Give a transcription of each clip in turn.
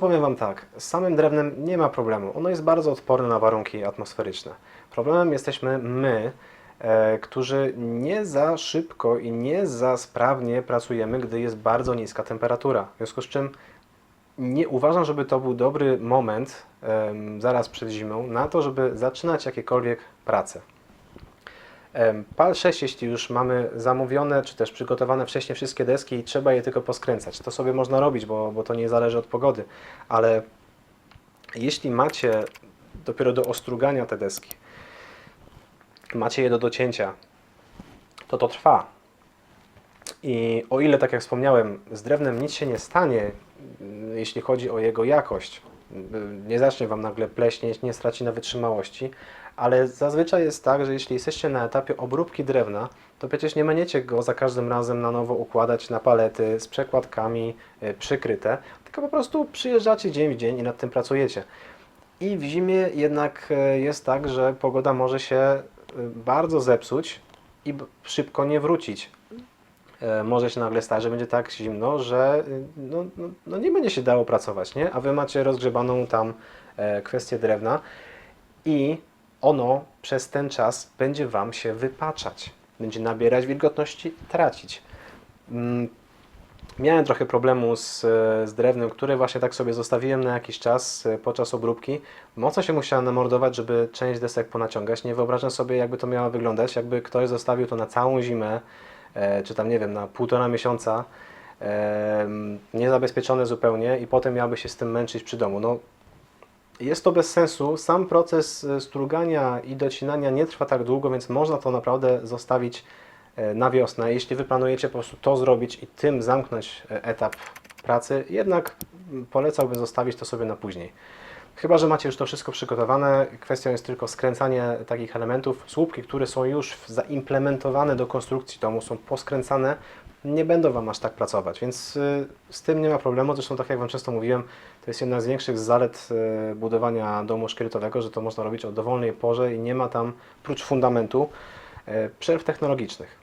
Wam tak, z samym drewnem nie ma problemu. Ono jest bardzo odporne na warunki atmosferyczne. Problemem jesteśmy my, e, którzy nie za szybko i nie za sprawnie pracujemy, gdy jest bardzo niska temperatura. W związku z czym nie uważam, żeby to był dobry moment em, zaraz przed zimą na to, żeby zaczynać jakiekolwiek prace. PAL 6, jeśli już mamy zamówione, czy też przygotowane wcześniej wszystkie deski i trzeba je tylko poskręcać, to sobie można robić, bo, bo to nie zależy od pogody, ale jeśli macie dopiero do ostrugania te deski, macie je do docięcia, to to trwa. I o ile, tak jak wspomniałem, z drewnem nic się nie stanie, mm, jeśli chodzi o jego jakość, y, nie zacznie Wam nagle pleśnieć, nie straci na wytrzymałości, ale zazwyczaj jest tak, że jeśli jesteście na etapie obróbki drewna, to przecież nie będziecie go za każdym razem na nowo układać na palety z przekładkami y, przykryte, tylko po prostu przyjeżdżacie dzień w dzień i nad tym pracujecie. I w zimie jednak e, jest tak, że pogoda może się e, bardzo zepsuć i szybko nie wrócić. Może się nagle stać, że będzie tak zimno, że y, no, no, no nie będzie się dało pracować, nie? A wy macie rozgrzebaną tam kwestię drewna i ono przez ten czas będzie wam się wypaczać. Będzie nabierać wilgotności, tracić. Mm, Miałem trochę problemu z, z drewnem, które właśnie tak sobie zostawiłem na jakiś czas e, podczas obróbki. Mocno się musiałem namordować, żeby część desek ponaciągać. Nie wyobrażam sobie, jakby to miało wyglądać, jakby ktoś zostawił to na całą zimę, e, czy tam nie wiem, na półtora miesiąca, e, niezabezpieczone zupełnie i potem miałby się z tym męczyć przy domu. No, jest to bez sensu. Sam proces e, strugania i docinania nie trwa tak długo, więc można to naprawdę zostawić e, na wiosnę. Jeśli Wy planujecie po prostu to zrobić i tym zamknąć e, etap pracy, jednak mm, polecałbym zostawić to sobie na później. Chyba, że macie już to wszystko przygotowane, kwestią jest tylko skręcanie takich elementów. Słupki, które są już zaimplementowane do konstrukcji domu, są poskręcane, nie będą Wam aż tak pracować, więc y, z tym nie ma problemu. Zresztą, tak jak Wam często mówiłem, to jest jedna z większych zalet y, budowania domu szkieletowego, że to można robić o dowolnej porze i nie ma tam, prócz fundamentu, y, przerw technologicznych.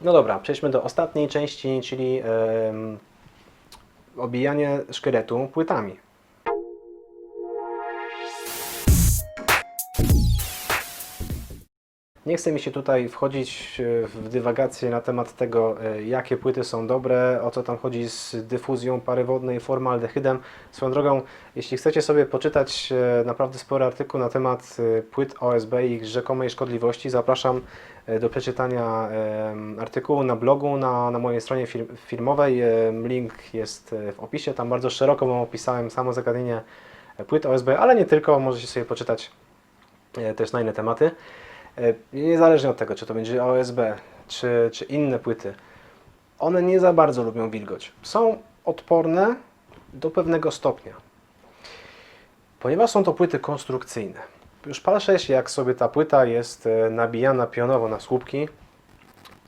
No dobra, przejdźmy do ostatniej części, czyli obijanie szkieletu płytami. Nie chcę mi się tutaj wchodzić e, w dywagację na temat tego, e, jakie płyty są dobre, o co tam chodzi z dyfuzją pary wodnej, formaldehydem. Swoją drogą, jeśli chcecie sobie poczytać e, naprawdę spory artykuł na temat płyt OSB i ich rzekomej szkodliwości, zapraszam do przeczytania artykułu na blogu, na, na mojej stronie. Em, Link jest w opisie. Tam bardzo szeroko wam opisałem samo zagadnienie płyt OSB, ale nie tylko, możecie sobie poczytać też na inne tematy. E, Niezależnie od tego, czy to będzie OSB, czy, czy inne płyty, one nie za bardzo lubią wilgoć. Są odporne do pewnego stopnia. Ponieważ są to płyty konstrukcyjne. Już 6, jak sobie ta płyta jest e, nabijana pionowo na słupki,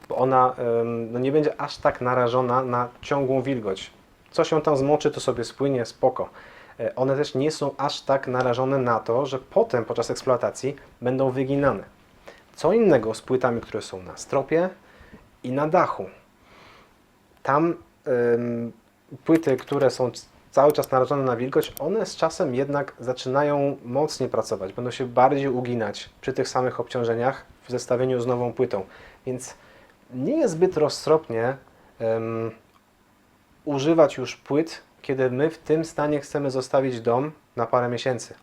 bo ona no nie będzie aż tak narażona na ciągłą wilgoć. Co się tam zmoczy, to sobie spłynie spoko. E, One też nie są aż tak narażone na to, że potem podczas eksploatacji będą wyginane. Co innego z płytami, które są na stropie i na dachu. Tam ym, płyty, które są cały czas narażone na wilgoć, one z czasem jednak zaczynają mocniej pracować, będą się bardziej uginać przy tych samych obciążeniach w zestawieniu z nową płytą. Więc nie jest zbyt roztropnie używać już płyt, kiedy my w tym stanie chcemy zostawić dom na parę miesięcy.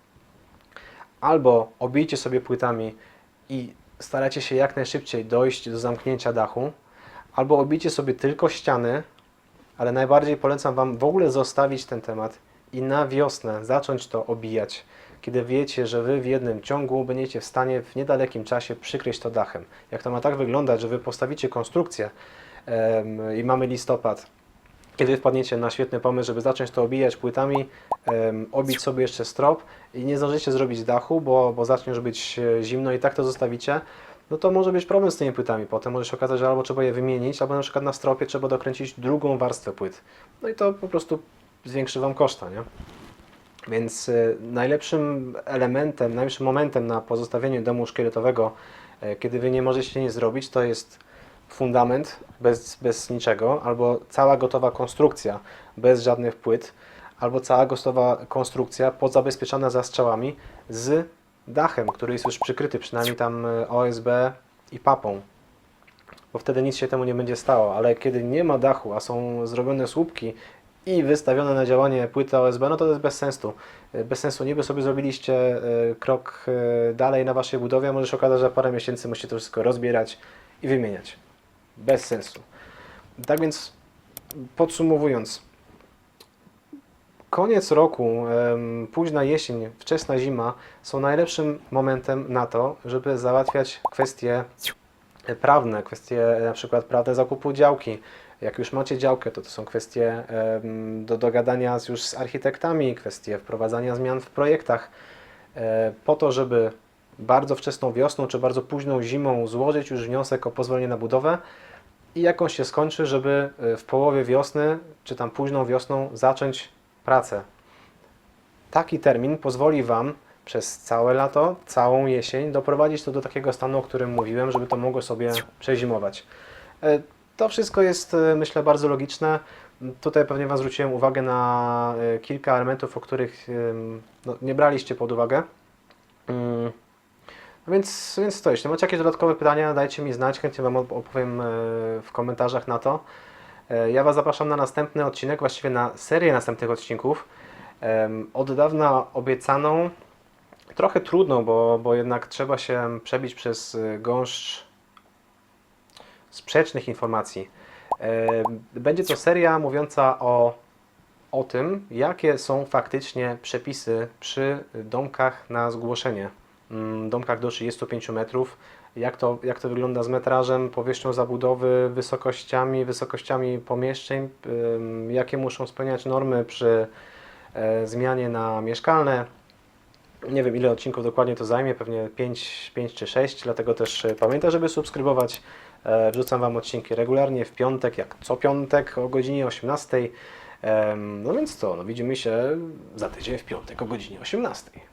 Albo obijcie sobie płytami i staracie się jak najszybciej dojść do zamknięcia dachu, albo obijcie sobie tylko ściany, ale najbardziej polecam Wam w ogóle zostawić ten temat i na wiosnę zacząć to obijać, kiedy wiecie, że Wy w jednym ciągu będziecie w stanie w niedalekim czasie przykryć to dachem. Jak to ma tak wyglądać, że Wy postawicie konstrukcję i mamy listopad, kiedy wpadniecie na świetny pomysł, żeby zacząć to obijać płytami, em, obić sobie jeszcze strop i nie zdążycie zrobić dachu, bo, bo zacznie już być e, zimno i tak to zostawicie, no to może być problem z tymi płytami. Potem może się okazać, że albo trzeba je wymienić, albo na przykład na stropie trzeba dokręcić drugą warstwę płyt. No i to po prostu zwiększy Wam koszta, nie? Więc e, najlepszym elementem, najlepszym momentem na pozostawienie domu szkieletowego, e, kiedy Wy nie możecie nic zrobić, to jest fundament bez, bez niczego, albo cała gotowa konstrukcja bez żadnych płyt, albo cała gotowa konstrukcja pozabezpieczana zastrzałami z dachem, który jest już przykryty przynajmniej tam e, OSB i papą bo wtedy nic się temu nie będzie stało, ale kiedy nie ma dachu, a są zrobione słupki i wystawione na działanie płyty OSB, no to to jest bez sensu. E, Bez sensu niby sobie zrobiliście e, krok dalej na waszej budowie, a może się okazać, że parę miesięcy musicie to wszystko rozbierać i wymieniać. Bez sensu. Tak więc podsumowując, koniec roku, późna jesień, wczesna zima są najlepszym momentem na to, żeby załatwiać kwestie prawne, kwestie na przykład prawne zakupu działki. Jak już macie działkę, to to są kwestie do dogadania już z architektami, kwestie wprowadzania zmian w projektach, e, po to, żeby bardzo wczesną wiosną czy bardzo późną zimą złożyć już wniosek o pozwolenie na budowę i jak on się skończy, żeby e, w połowie wiosny czy tam późną wiosną zacząć pracę. Taki termin pozwoli Wam przez całe lato, całą jesień doprowadzić to do takiego stanu, o którym mówiłem, żeby to mogło sobie przezimować. E, To wszystko jest, e, myślę, bardzo logiczne. Tutaj pewnie Wam zwróciłem uwagę na e, kilka elementów, o których no, nie braliście pod uwagę. Więc, więc to, jeśli macie jakieś dodatkowe pytania, dajcie mi znać, chętnie Wam op- opowiem e, w komentarzach na to. E, Ja Was zapraszam na następny odcinek, właściwie na serię następnych odcinków. Od dawna obiecaną, trochę trudną, bo, bo jednak trzeba się przebić przez y, gąszcz sprzecznych informacji. Będzie to seria mówiąca o, o tym, jakie są faktycznie przepisy przy domkach na zgłoszenie. Domkach do 35 metrów. Jak to, jak to wygląda z metrażem, powierzchnią zabudowy, wysokościami, wysokościami pomieszczeń, jakie muszą spełniać normy przy e, zmianie na mieszkalne. Nie wiem ile odcinków dokładnie to zajmie, pewnie 5, 5 czy 6, dlatego też e, pamiętaj, żeby subskrybować. E, Wrzucam Wam odcinki regularnie w piątek, jak co piątek o godzinie 18. Em, No więc co, no widzimy się za tydzień w piątek o godzinie 18.